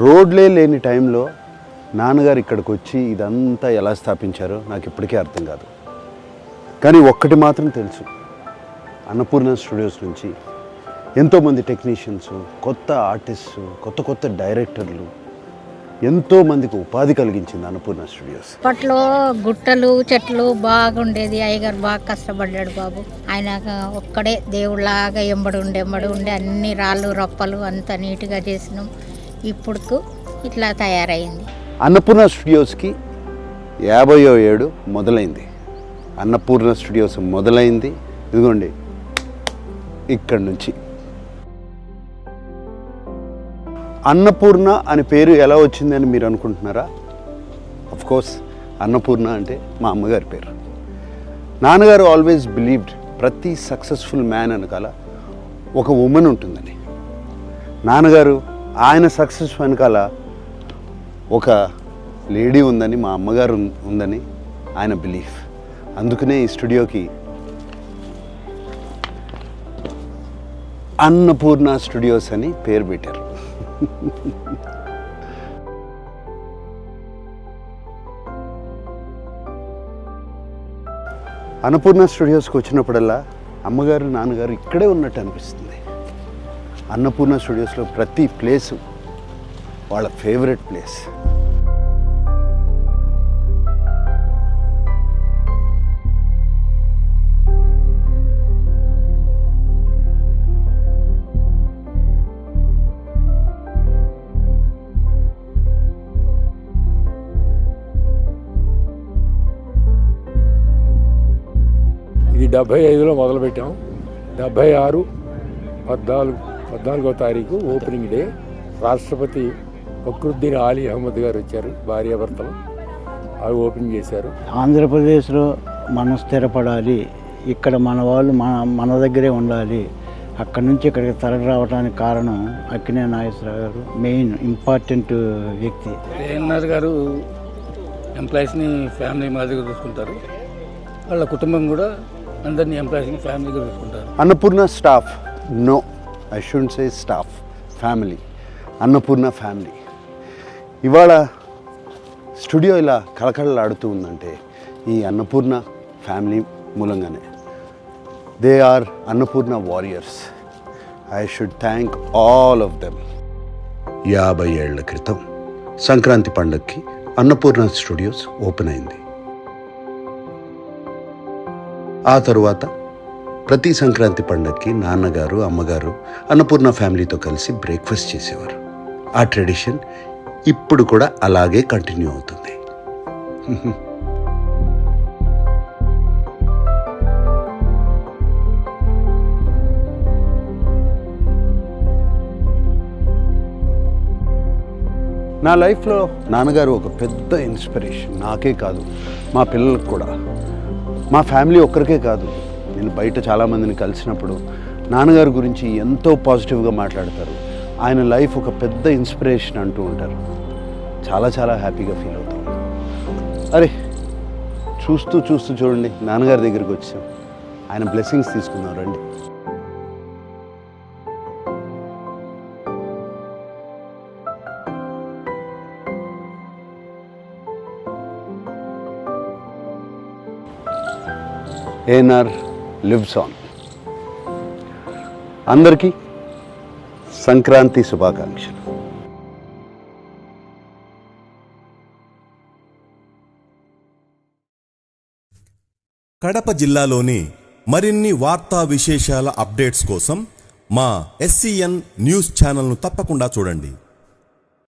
రోడ్లే లేని టైంలో నాన్నగారు ఇక్కడికి వచ్చి ఇదంతా ఎలా స్థాపించారో నాకు ఇప్పటికీ అర్థం కాదు. కానీ ఒక్కటి మాత్రం తెలుసు. అన్నపూర్ణ స్టూడియోస్ నుంచి ఎంతోమంది టెక్నీషియన్స్ కొత్త ఆర్టిస్ట్స్ కొత్త కొత్త డైరెక్టర్లు ఎంతో మందికి ఉపాధి కలిగించింది అన్నపూర్ణ స్టూడియోస్. అప్పట్లో గుట్టలు చెట్లు బాగుండేది. అయ్యగారు బాగా కష్టపడ్డాడు బాబు. ఆయన ఒక్కడే దేవుళ్ళలాగా ఎంబడి ఉండి ఎంబడి ఉండి అన్ని రాళ్ళు రప్పలు అంత నీట్గా చేసినాం. ఇప్పుడు ఇట్లా తయారైంది. అన్నపూర్ణ స్టూడియోస్కి యాభయో ఏడు మొదలైంది. అన్నపూర్ణ స్టూడియోస్ మొదలైంది. ఇదిగోండి ఇక్కడి నుంచి. అన్నపూర్ణ అని పేరు ఎలా వచ్చిందని మీరు అనుకుంటున్నారా? కోర్స్ అన్నపూర్ణ అంటే మా అమ్మగారి పేరు. నాన్నగారు ఆల్వేస్ బిలీవ్డ్ ప్రతి సక్సెస్ఫుల్ మ్యాన్ అనకాల ఒక ఉమెన్ ఉంటుందని. నాన్నగారు ఆయన సక్సెస్ వెనకాల ఒక లేడీ ఉందని మా అమ్మగారు ఉందని ఆయన బిలీఫ్. అందుకనే ఈ స్టూడియోకి అన్నపూర్ణ స్టూడియోస్ అని పేరు పెట్టారు. అన్నపూర్ణ స్టూడియోస్కి వచ్చినప్పుడల్లా అమ్మగారు నాన్నగారు ఇక్కడే ఉన్నట్టు అనిపిస్తుంది. అన్నపూర్ణ స్టూడియోస్లో ప్రతి ప్లేసు వాళ్ళ ఫేవరెట్ ప్లేస్. ఇది డెబ్బై ఐదులో మొదలుపెట్టాం. డెబ్బై ఆరు పద్నాలుగు. పద్నాలుగో తారీఖు ఓపెనింగ్ డే రాష్ట్రపతి ఫక్రుద్దీన్ ఆలీ అహ్మద్ గారు వచ్చారు భార్యాభర్తలు. అవి ఓపెన్ చేశారు. ఆంధ్రప్రదేశ్లో మనం స్థిరపడాలి. ఇక్కడ మన వాళ్ళు మన మన దగ్గరే ఉండాలి. అక్కడి నుంచి ఇక్కడికి తరలి రావడానికి కారణం అక్కినే నాగేశ్వరరావు గారు మెయిన్ ఇంపార్టెంట్ వ్యక్తి. ఏఎన్ఆర్ గారు ఎంప్లాయీస్ని ఫ్యామిలీ మాదిరిగా చూసుకుంటారు వాళ్ళ కుటుంబం కూడా అందరినీ ఎంప్లాయీస్ని ఫ్యామిలీగా చూసుకుంటారు Annapurna staff no. I should say staff family Annapurna family ఇవాళ స్టూడియో ఇలా కళకళలాడుతూ ఉందంటే ఈ అన్నపూర్ణ ఫ్యామిలీ మూలంగానే. They are Annapurna warriors I should thank all of them యాభై ఏళ్ళ క్రితం సంక్రాంతి పండగకి అన్నపూర్ణ స్టూడియోస్ ఓపెన్ అయింది. ఆ తరువాత ప్రతి సంక్రాంతి పండగకి నాన్నగారు అమ్మగారు అన్నపూర్ణ ఫ్యామిలీతో కలిసి బ్రేక్ఫాస్ట్ చేసేవారు. ఆ ట్రెడిషన్ ఇప్పుడు కూడా అలాగే కంటిన్యూ అవుతుంది. నా లైఫ్లో నాన్నగారు ఒక పెద్ద ఇన్స్పిరేషన్. నాకే కాదు మా పిల్లలకు కూడా. మా ఫ్యామిలీ ఒక్కరికే కాదు. నేను బయట చాలామందిని కలిసినప్పుడు నాన్నగారి గురించి ఎంతో పాజిటివ్గా మాట్లాడతారు. ఆయన లైఫ్ ఒక పెద్ద ఇన్స్పిరేషన్ అంటూ ఉంటారు. చాలా చాలా హ్యాపీగా ఫీల్ అవుతాం. అరే చూస్తూ చూస్తూ చూడండి నాన్నగారి దగ్గరికి వచ్చాం. ఆయన బ్లెస్సింగ్స్ తీసుకుందాం రండి. ANR lives on. అందరికీ సంక్రాంతి శుభాకాంక్షలు. కడప జిల్లాలోని మరిన్ని వార్తా విశేషాల అప్డేట్స్ కోసం మా ఎస్సీఎన్ న్యూస్ ఛానల్ను తప్పకుండా చూడండి.